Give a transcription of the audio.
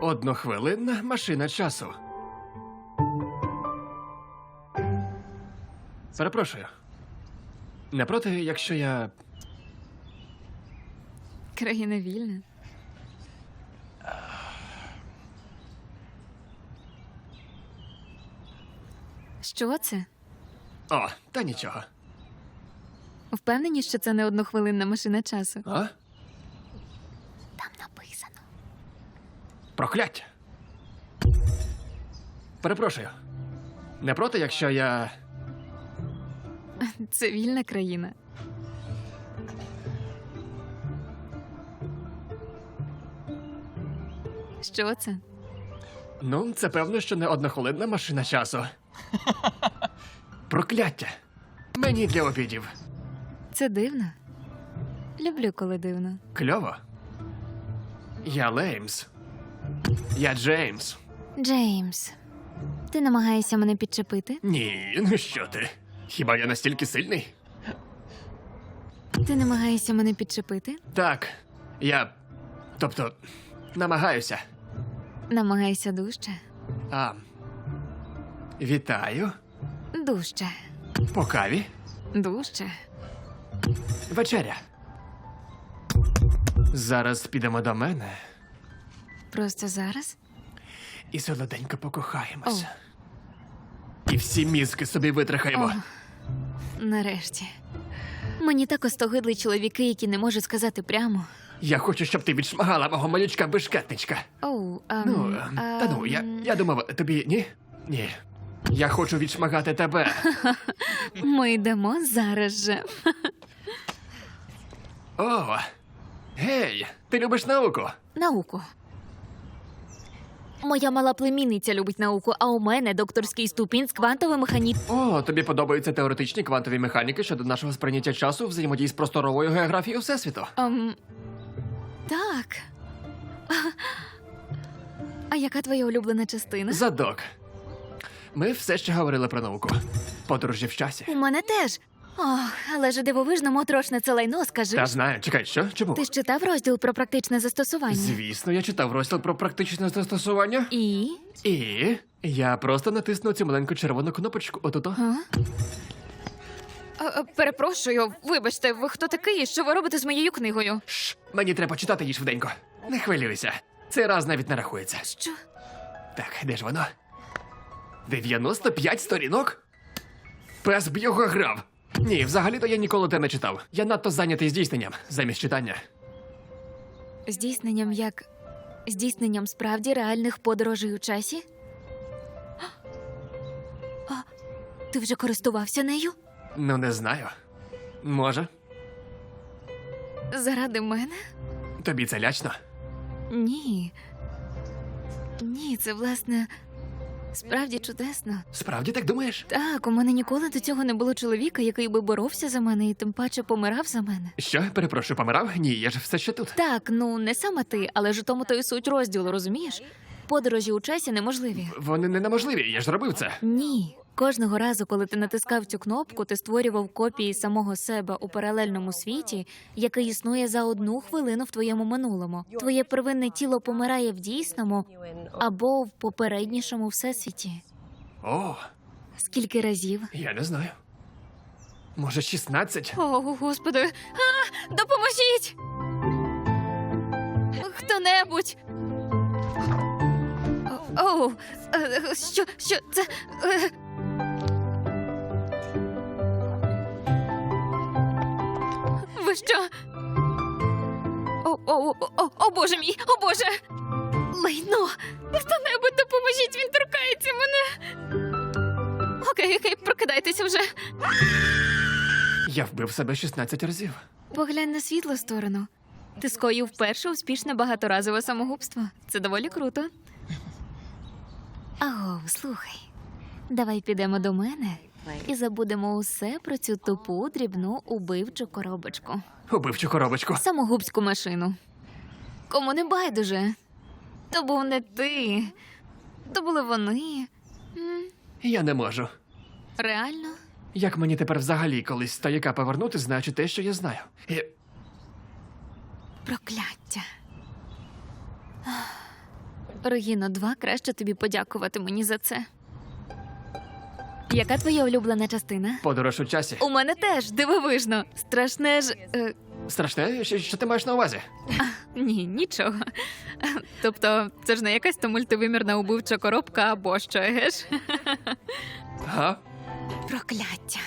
Однохвилинна машина часу. Перепрошую. Не проти, якщо я. Країна вільна. Що це? О, та нічого. Впевнені, що це не однохвилинна машина часу. А? Там написано. Прокляття. Перепрошую. Не проти, якщо я. Це вільна країна. Що це? Ну, це певно, що не однохвилинна машина часу. Прокляття. Мені для обідів. Це дивно. Люблю, коли дивно. Кльово. Я Леймс. Я Джеймс. Джеймс, ти намагаєшся мене підчепити? Ні, ну що ти? Хіба я настільки сильний? Ти намагаєшся мене підчепити? Так, я. Тобто, намагаюся. Намагайся дужче. А. Вітаю. Дужче. По каві. Дужче. Вечеря. Зараз підемо до мене Просто зараз? і солоденько покохаємося. І всі мізки собі витрахаємо. О, нарешті. Мені так остогидли чоловіки, які не можуть сказати прямо. Я хочу, щоб ти відшмагала мого малючка бешкетничка. Оу, ам, Ну, ем, та ну, я, ам, я думав, тобі ні? Ні. Я хочу відшмагати тебе. Ми йдемо зараз же. О, гей, ти любиш науку? Науку. Моя мала племінниця любить науку, а у мене докторський ступінь з квантової механіки. О, тобі подобаються теоретичні квантові механіки щодо нашого сприйняття часу, взаємодії з просторовою географією Всесвіту. Ем, так. А яка твоя улюблена частина? Задок. Ми все ще говорили про науку. Подорожі в часі. У мене теж. Ох, але ж дивовижно моторошне це лайно, скажи. Та знаю, чекай, що? Чому? Ти ж читав розділ про практичне застосування? Звісно, я читав розділ про практичне застосування. І. І я просто натисну цю маленьку червону кнопочку отуто. А? А, перепрошую, вибачте, ви хто такий? Що ви робите з моєю книгою? Шш, мені треба читати її швиденько. Не хвилюйся. Цей раз навіть не рахується. Що? Так, де ж воно? 95 сторінок? Пес б його грав. Ні, взагалі-то я ніколи те не читав. Я надто зайнятий здійсненням замість читання. Здійсненням як. Здійсненням справді реальних подорожей у часі? А, ти вже користувався нею? Ну, не знаю. Може, Заради мене? тобі це лячно? Ні. Ні, це власне справді чудесно. Справді так думаєш? Так, у мене ніколи до цього не було чоловіка, який би боровся за мене і тим паче помирав за мене. Що, перепрошую, помирав? Ні, я ж все ще тут. Так, ну не саме ти, але ж у тому то і суть розділу, розумієш? Подорожі у часі неможливі. Вони не неможливі, я ж робив це. Ні. Кожного разу, коли ти натискав цю кнопку, ти створював копії самого себе у паралельному світі, який існує за одну хвилину в твоєму минулому. Твоє первинне тіло помирає в дійсному або в попереднішому всесвіті. О, Скільки разів? я не знаю. Може, 16? О, господи, а, допоможіть! Хто-небудь. О, О, е, що, що це? Е. Ви що? О, о, о, о, о, боже мій, о боже! Лайно! Хто-небудь допоможіть, він торкається мене. Окей, окей, прокидайтеся вже. Я вбив себе 16 разів. Поглянь на світлу сторону. Ти скоїв перше успішне багаторазове самогубство. Це доволі круто. Аго, слухай. Давай підемо до мене і забудемо усе про цю тупу дрібну убивчу коробочку. Убивчу коробочку. Самогубську машину. Кому не байдуже. То був не ти. То були вони. М, Я не можу. Реально? Як мені тепер взагалі колись стояка повернути, знаючи те, що я знаю? І... Прокляття. Регіно, два краще тобі подякувати мені за це. Яка твоя улюблена частина? Подорож у часі. У мене теж дивовижно. Страшне ж. Е, Страшне, що, що ти маєш на увазі? ні, нічого. Тобто, це ж не якась то мультивимірна убивча коробка або що, геш? Га? Прокляття.